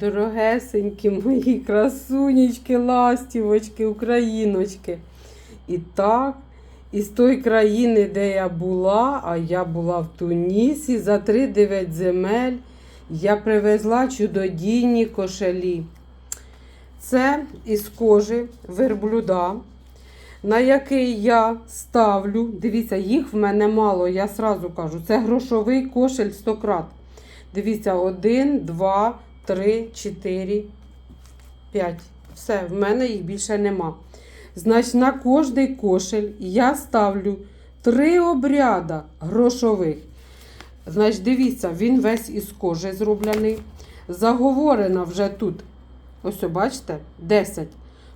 Дорогесенькі мої красунечки, ластівочки, україночки. І так, із тої країни, де я була, а я була в Тунісі, за 3-9 земель я привезла чудодійні кошелі. Це із кожи верблюда, на який я ставлю. Дивіться, їх в мене мало, я сразу кажу, це грошовий кошель 100 крат. Дивіться, один, два, три, чотири, п'ять. Все, в мене їх більше нема. Значить, на кожний кошель я ставлю три обряда грошових. Значить, дивіться, він весь із кожи зроблений. Заговорено вже тут. Ось, бачите, 10.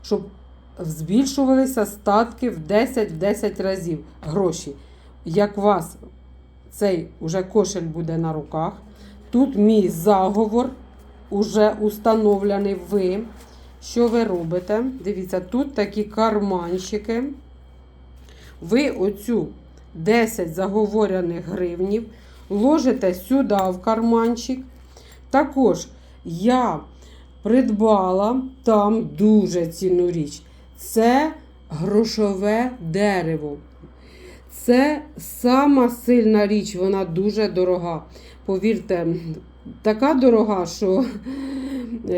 Щоб збільшувалися статки в 10-10 разів гроші. Як у вас цей уже кошель буде на руках, тут мій заговор уже установлений ви. Що ви робите? Дивіться, тут такі карманчики. Ви оцю 10 заговорених гривнів ложите сюди в карманчик. Також я придбала там дуже цінну річ. Це грошове дерево. Це сама сильна річ, вона дуже дорога. Повірте, така дорога, що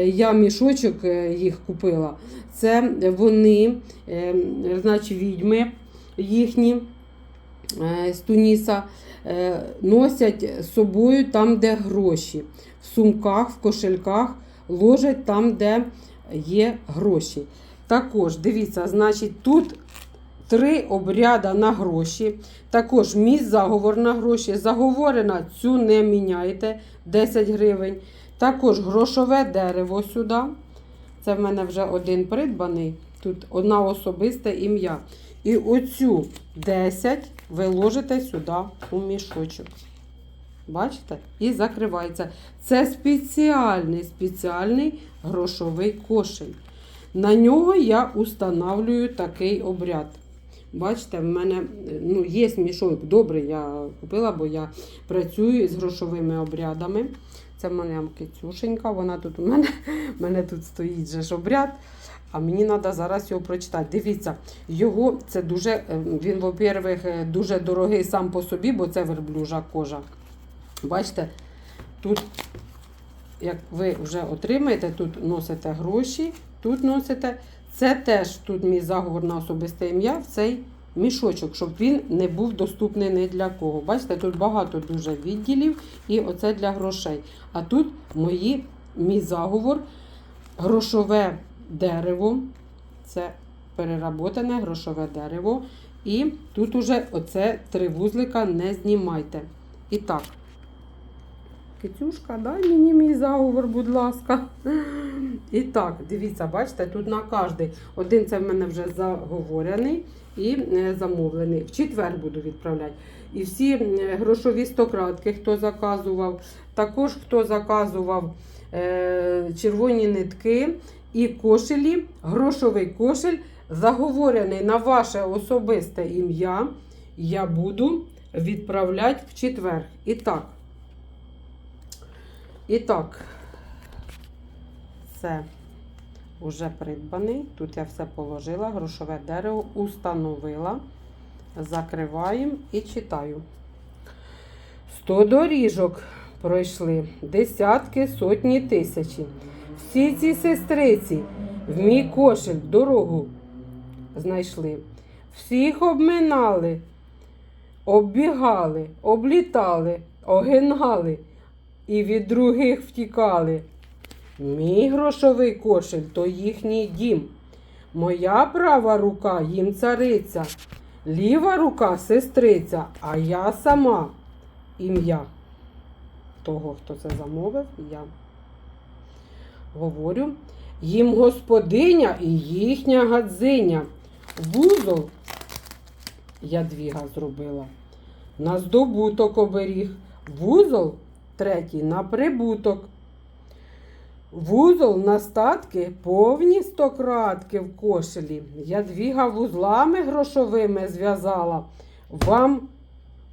я мішочок е, їх купила. Це вони, е, значить, відьми їхні е, з Туніса носять з собою там, де гроші. В сумках, в кошельках ложать там, де є гроші. Також, дивіться, значить, тут три обряда на гроші. Також мій заговор на гроші. Заговорена цю не міняйте 10 гривень. Також грошове дерево сюди. Це в мене вже один придбаний. Тут одна особисте ім'я. І оцю 10 ви ложите сюди у мішочок. Бачите? І закривається. Це спеціальний спеціальний грошовий кошель. На нього я установлюю такий обряд. Бачите, в мене ну, є мішок добрий, я купила, бо я працюю з грошовими обрядами. Це в мене кицюшенька, вона тут у мене, в мене тут стоїть же ж обряд. А мені треба зараз його прочитати. Дивіться, його це дуже, е, він, во-первых, е, дуже дорогий сам по собі, бо це верблюжа кожа. Бачите, тут, як ви вже отримаєте, тут носите гроші, тут носите. Це теж тут мій заговор на особисте ім'я в цей мішочок, щоб він не був доступний ні для кого. Бачите, тут багато дуже відділів, і оце для грошей. А тут мої, мій заговор, грошове дерево. Це переработане грошове дерево. І тут уже оце три вузлика не знімайте. І так. Китюшка, дай мені мій заговор, будь ласка. І так, дивіться, бачите, тут на кожний. Один це в мене вже заговорений і е, замовлений. В четвер буду відправляти. І всі е, грошові стократки, хто заказував, також хто заказував е, червоні нитки і кошелі, грошовий кошель, заговорений на ваше особисте ім'я, я буду відправляти в четвер. І так. І так, це вже придбаний. Тут я все положила, грошове дерево установила. Закриваємо і читаю. Сто доріжок пройшли, десятки, сотні тисячі. Всі ці сестриці в мій кошель дорогу знайшли. Всіх обминали, оббігали, облітали, огинали і від других втікали. Мій грошовий кошель то їхній дім. Моя права рука їм цариця, ліва рука сестриця, а я сама ім'я того, хто це замовив, я говорю. Їм господиня і їхня гадзиня. Вузол ядвіга зробила. На здобуток оберіг. Вузол третій на прибуток. Вузол на статки повні стократки в кошелі. Ядвіга вузлами грошовими зв'язала. Вам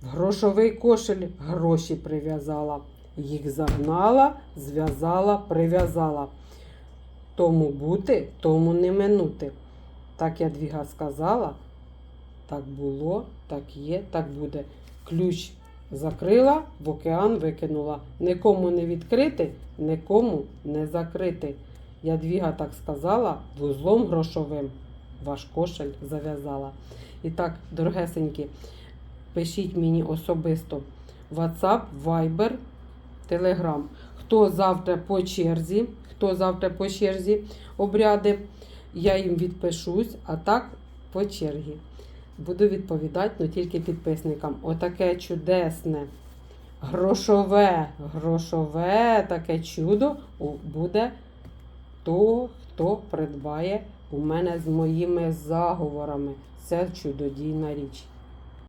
в грошовий кошель гроші прив'язала. їх загнала, зв'язала, прив'язала. Тому бути, тому не минути. Так Ядвіга сказала, так було, так є, так буде. Ключ закрила, в океан викинула. Нікому не відкрити, нікому не закрити. Ядвіга так сказала, вузлом грошовим ваш кошель зав'язала. І так, дорогесенькі, пишіть мені особисто WhatsApp, Viber, Telegram. Хто завтра по черзі, хто завтра по черзі обряди, я їм відпишусь, а так по черзі. Буду відповідати, але тільки підписникам. Отаке чудесне, грошове, грошове таке чудо буде то, хто придбає у мене з моїми заговорами. Це чудодійна річ.